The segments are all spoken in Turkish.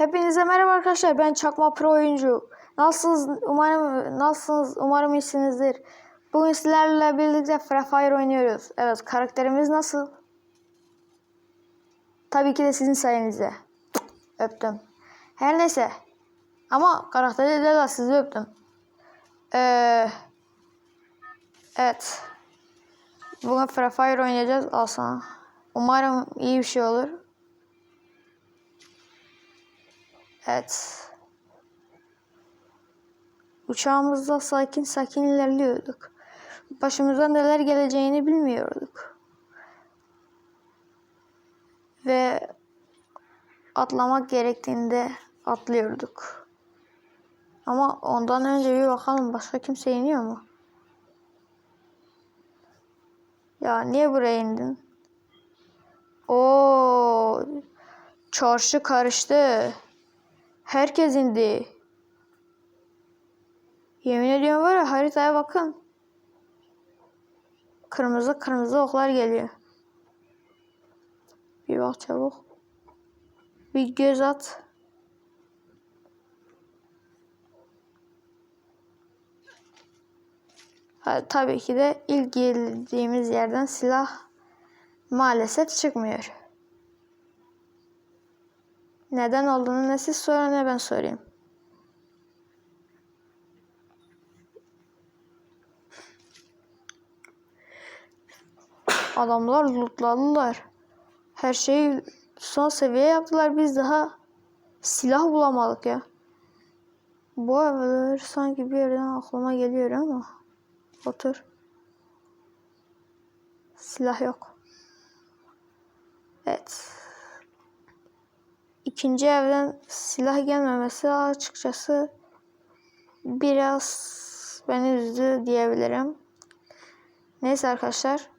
Hepinize merhaba arkadaşlar. Ben Çakma Pro oyuncu. Nasılsınız? Umarım nasılsınız? Umarım iyisinizdir. Bugün sizlerle birlikte Free Fire oynuyoruz. Evet, karakterimiz nasıl? Tabii ki de sizin sayenizde. Öptüm. Her neyse. Ama karakteri de, de sizi öptüm. Ee, evet. Bugün Free Fire oynayacağız. Al sana. Umarım iyi bir şey olur. Evet. Uçağımızda sakin sakin ilerliyorduk. Başımıza neler geleceğini bilmiyorduk. Ve atlamak gerektiğinde atlıyorduk. Ama ondan önce bir bakalım başka kimse iniyor mu? Ya niye buraya indin? Oo, çarşı karıştı. Herkes indi. Yemin ediyorum var ya haritaya bakın. Kırmızı kırmızı oklar geliyor. Bir bak çabuk. Bir göz at. Ha, tabii ki de ilk girdiğimiz yerden silah maalesef çıkmıyor. Neden olduğunu ne siz sorun ne ben sorayım. Adamlar lootladılar. Her şeyi son seviye yaptılar. Biz daha silah bulamadık ya. Bu evler sanki bir yerden aklıma geliyor ama. Otur. Silah yok. Evet. İkinci silah gelmemesi açıkçası biraz beni üzdü diyebilirim. Neyse arkadaşlar.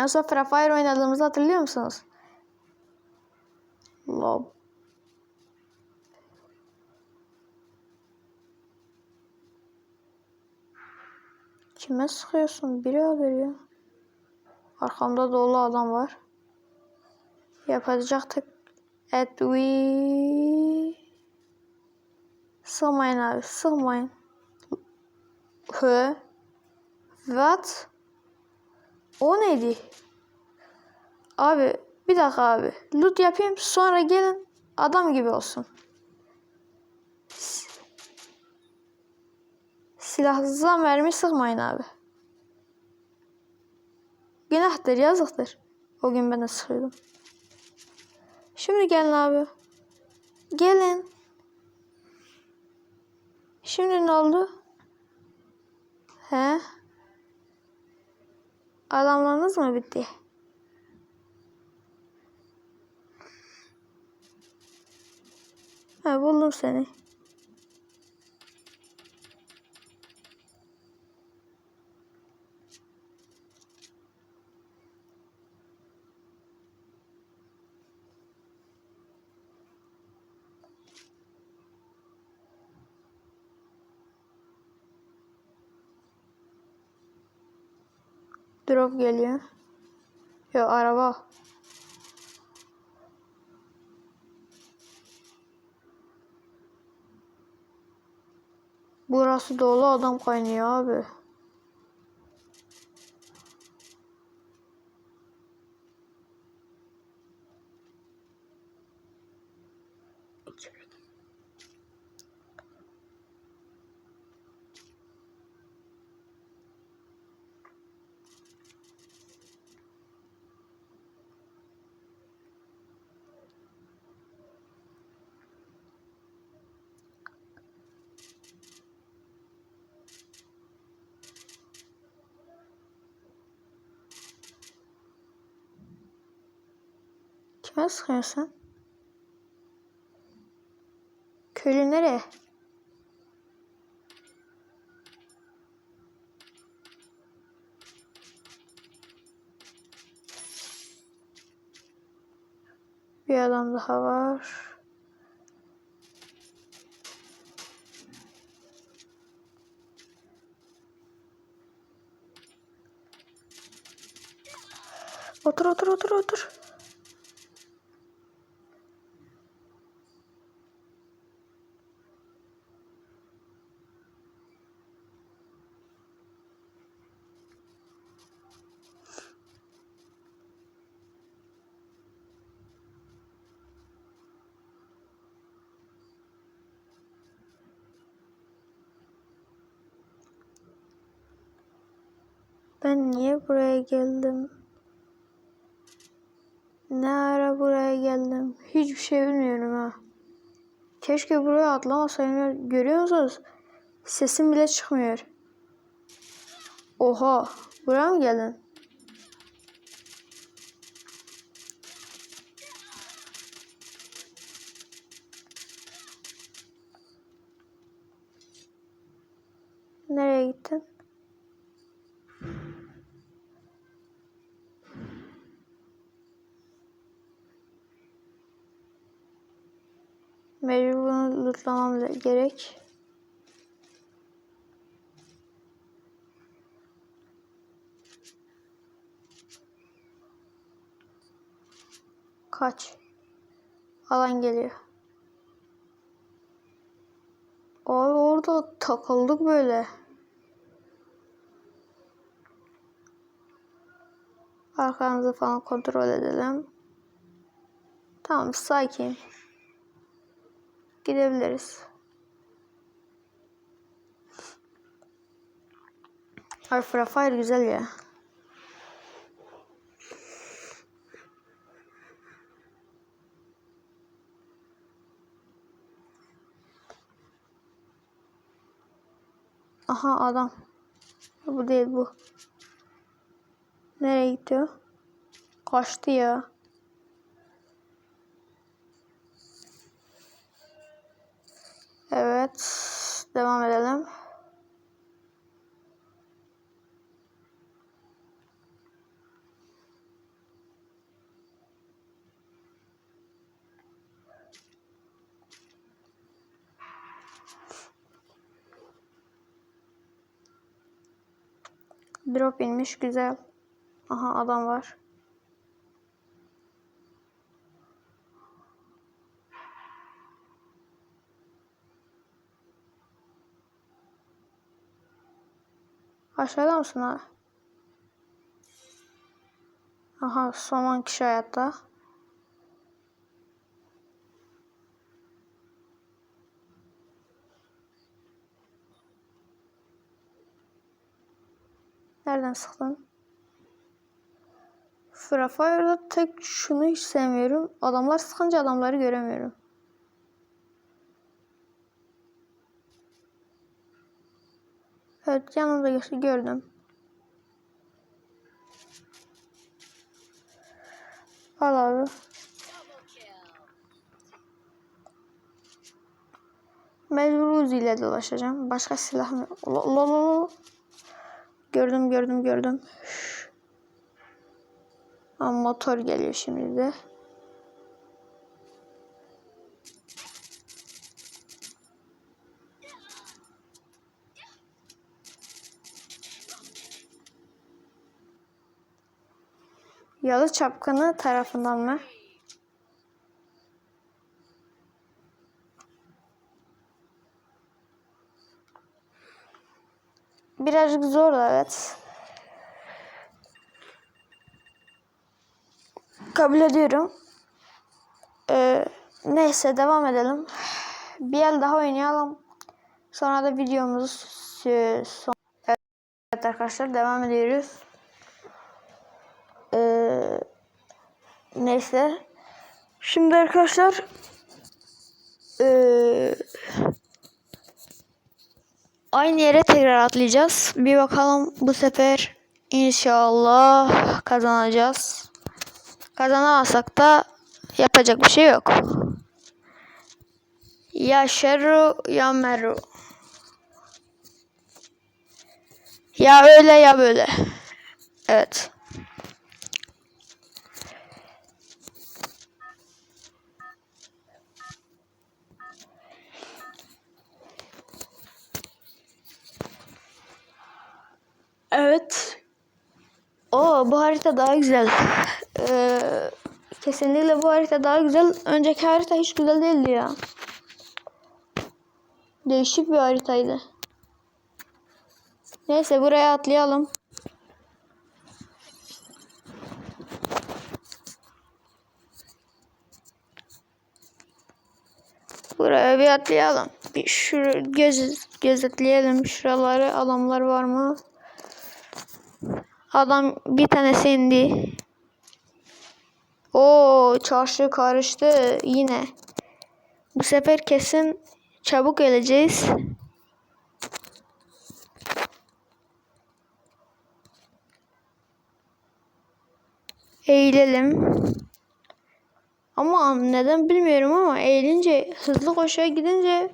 En son Free Fire oynadığımızı hatırlıyor musunuz? Lob. Kime sıkıyorsun? Biri alıyor. Arkamda dolu adam var. Yapacaktık. Et we... Sığmayın abi. Sığmayın. Hı. What? O neydi? Abi bir dakika abi. Loot yapayım sonra gelin adam gibi olsun. Silahsıza mermi sıkmayın abi. Günahtır yazıktır. O gün ben de sıkıyordum. Şimdi gelin abi. Gelin. Şimdi ne oldu? He? Adamlarınız mı bitti? Ha buldum seni. Drop geliyor. Yo araba. Burası dolu adam kaynıyor abi. Kime sıkıyorsun? Köylü nereye? Bir adam daha var. Otur otur otur otur. Ben niye buraya geldim? Ne ara buraya geldim? Hiçbir şey bilmiyorum ha. Keşke buraya atlamasaydım. Görüyor musunuz? Sesim bile çıkmıyor. Oha. Buraya mı geldin? Nereye gittin? Mecbur bunu lootlamam gerek. Kaç. Alan geliyor. Abi orada takıldık böyle. Arkamızı falan kontrol edelim. Tamam sakin. Gidebiliriz. Ay Free Fire güzel ya. Aha adam. Bu değil bu. Nereye o? Kaçtı ya. Evet. Devam edelim. Drop inmiş güzel. Aha adam var. Aşağıda mısın ha? Aha son kişi hayatta. Nereden sıktın? Free Fire'da tek şunu hiç sevmiyorum. Adamlar sıkınca adamları göremiyorum. Evet yanımda geçti gördüm. Al abi. Mecbur Uzi ile dolaşacağım. Başka silah mı? Lo, lo, lo. Gördüm gördüm gördüm. Ama motor geliyor şimdi de. Yalı Çapkını tarafından mı? Birazcık zor evet. Kabul ediyorum. Ee, neyse devam edelim. Bir el daha oynayalım. Sonra da videomuz e, son. Evet arkadaşlar devam ediyoruz. Neyse. Şimdi arkadaşlar ee, aynı yere tekrar atlayacağız. Bir bakalım bu sefer inşallah kazanacağız. Kazanamazsak da yapacak bir şey yok. Ya şerru ya meru. Ya öyle ya böyle. Evet. Evet. O bu harita daha güzel. Ee, kesinlikle bu harita daha güzel. Önceki harita hiç güzel değildi ya. Değişik bir haritaydı. Neyse buraya atlayalım. Buraya bir atlayalım. Bir şur göz gözetleyelim şuraları adamlar var mı? Adam bir tanesi indi. O çarşı karıştı yine. Bu sefer kesin çabuk geleceğiz. Eğilelim. Ama neden bilmiyorum ama eğilince hızlı koşuya gidince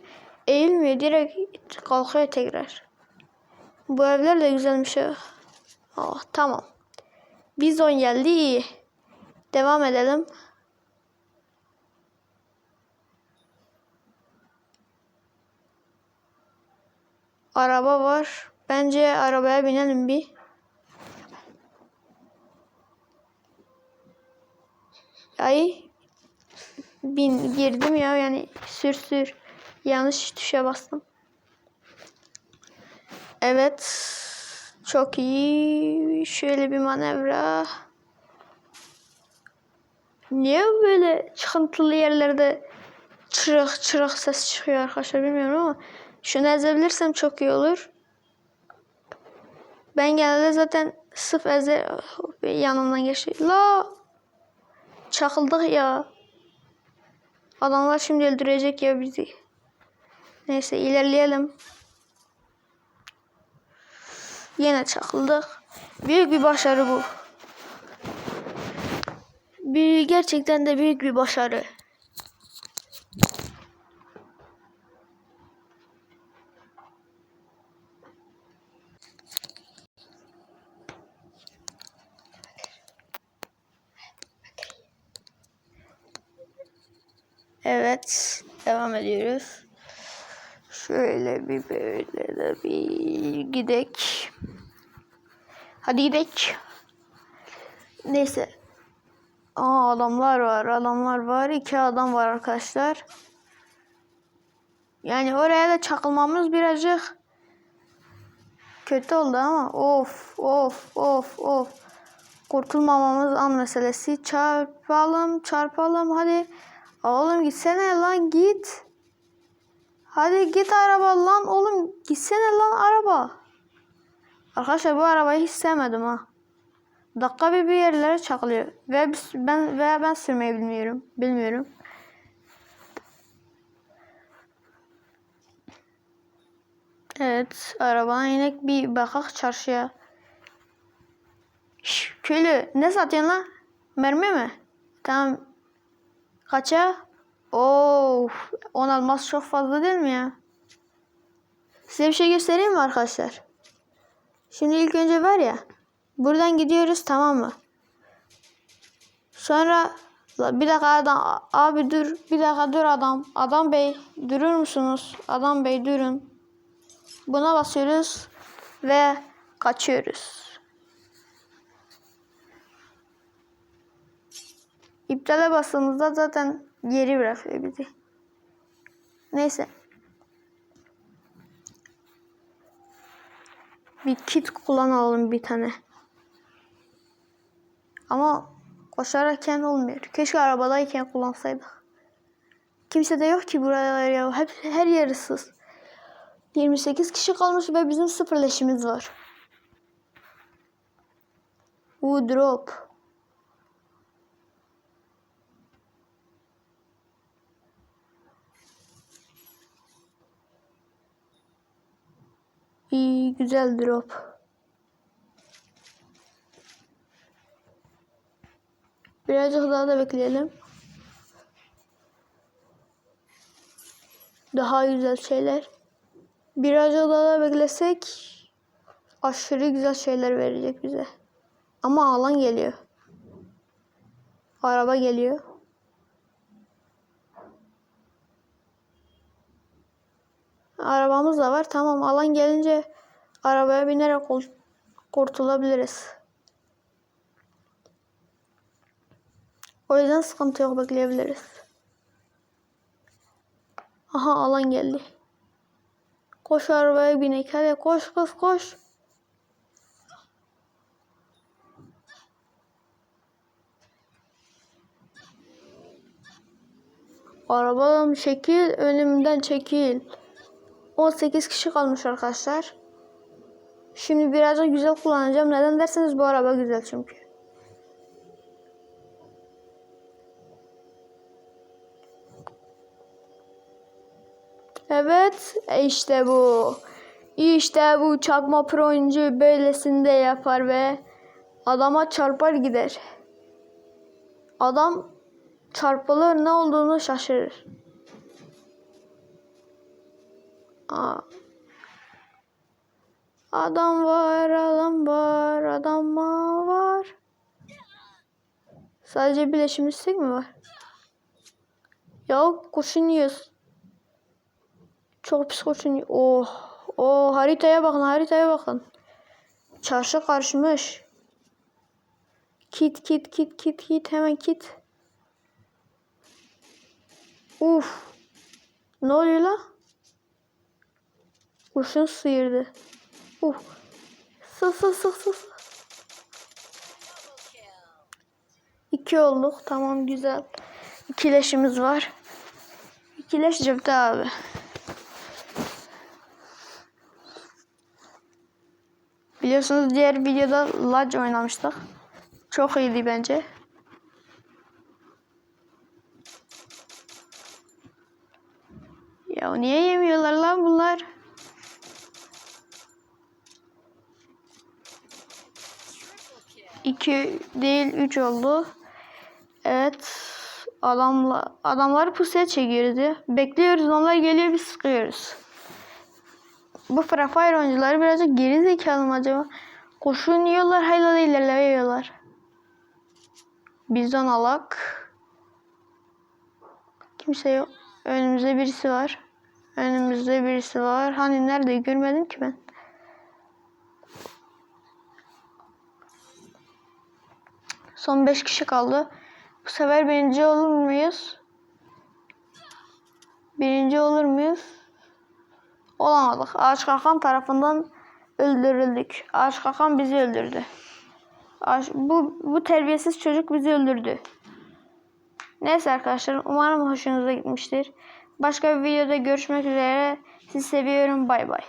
eğilmiyor. Direkt kalkıyor tekrar. Bu evler de güzelmiş ha. Oh, tamam. Bizon geldi iyi. Devam edelim. Araba var. Bence arabaya binelim bir. Ay bin girdim ya yani sür sür. Yanlış tuşa bastım. Evet. Çok iyi. Şöyle bir manevra. Niye böyle çıkıntılı yerlerde çırık çırık ses çıkıyor arkadaşlar bilmiyorum ama şunu ezebilirsem çok iyi olur. Ben genelde zaten sıf eze yanımdan geçti. La çakıldık ya. Adamlar şimdi öldürecek ya bizi. Neyse ilerleyelim. Yine çakıldık. Büyük bir başarı bu. Bir, gerçekten de büyük bir başarı. Evet, devam ediyoruz. Şöyle bir böyle de bir gidek. Hadi gidek. Neyse. Aa adamlar var, adamlar var. İki adam var arkadaşlar. Yani oraya da çakılmamız birazcık kötü oldu ama of of of of. Kurtulmamamız an meselesi. Çarpalım, çarpalım hadi. Oğlum gitsene lan git. Hadi git araba lan oğlum gitsene lan araba. Arkadaşlar bu arabayı hiç sevmedim ha. Dakika bir bir yerlere çakılıyor. Ve ben veya ben sürmeyi bilmiyorum. Bilmiyorum. Evet, arabadan inek bir bakak çarşıya. Şş, köylü ne satıyorsun lan? Mermi mi? Tamam. Kaça? Oo, on almaz çok fazla değil mi ya? Size bir şey göstereyim mi arkadaşlar? Şimdi ilk önce var ya. Buradan gidiyoruz tamam mı? Sonra bir dakika adam abi dur bir dakika dur adam adam bey durur musunuz adam bey durun buna basıyoruz ve kaçıyoruz İptale bastığımızda zaten geri bırakıyor bizi neyse bir kit kullanalım bir tane ama koşarken olmuyor. Keşke arabadayken kullansaydık. Kimse de yok ki buralar ya. Hep her yer ıssız. 28 kişi kalmış ve bizim sıfır leşimiz var. Bu İyi güzel drop. Birazcık daha da bekleyelim. Daha güzel şeyler. Birazcık daha da beklesek aşırı güzel şeyler verecek bize. Ama alan geliyor. Araba geliyor. Arabamız da var. Tamam alan gelince arabaya binerek kurtulabiliriz. O yüzden sıkıntı yok bekleyebiliriz. Aha alan geldi. Koş arabaya binek hadi koş koş koş. Arabadan çekil önümden çekil. 18 kişi kalmış arkadaşlar. Şimdi birazcık güzel kullanacağım. Neden derseniz bu araba güzel çünkü. Evet, işte bu. İşte bu çakma pro oyuncu böylesinde yapar ve adama çarpar gider. Adam çarpılır ne olduğunu şaşırır. Adam var, adam var, adam var. Sadece bileşimizsek mi var? Ya kurşun yiyoruz. Çok pis kurşun. Oh, oh haritaya bakın, haritaya bakın. Çarşı karışmış. Kit, kit, kit, kit, kit, hemen kit. Uf. Ne oluyor la? Kurşun sıyırdı. Uf. Sık sık sık sık. sık. İki olduk. Tamam güzel. İkileşimiz var. İkileş cepte abi. Biliyorsunuz diğer videoda Lodge oynamıştık. Çok iyiydi bence. Ya niye yemiyorlar lan bunlar? İki değil üç oldu. Evet. Adamla, adamları pusuya çekiyoruz Bekliyoruz onlar geliyor biz sıkıyoruz. Bu Free Fire oyuncuları birazcık geri zekalı mı acaba? Kurşun yiyorlar hala da ilerlemiyorlar. Bizden alak. Kimse yok. Önümüzde birisi var. Önümüzde birisi var. Hani nerede görmedim ki ben. Son 5 kişi kaldı. Bu sefer birinci olur muyuz? Birinci olur muyuz? Olamadık. Ağaç Kakan tarafından öldürüldük. Ağaç Kakan bizi öldürdü. Ağaç, bu, bu terbiyesiz çocuk bizi öldürdü. Neyse arkadaşlar umarım hoşunuza gitmiştir. Başka bir videoda görüşmek üzere. Sizi seviyorum. Bay bay.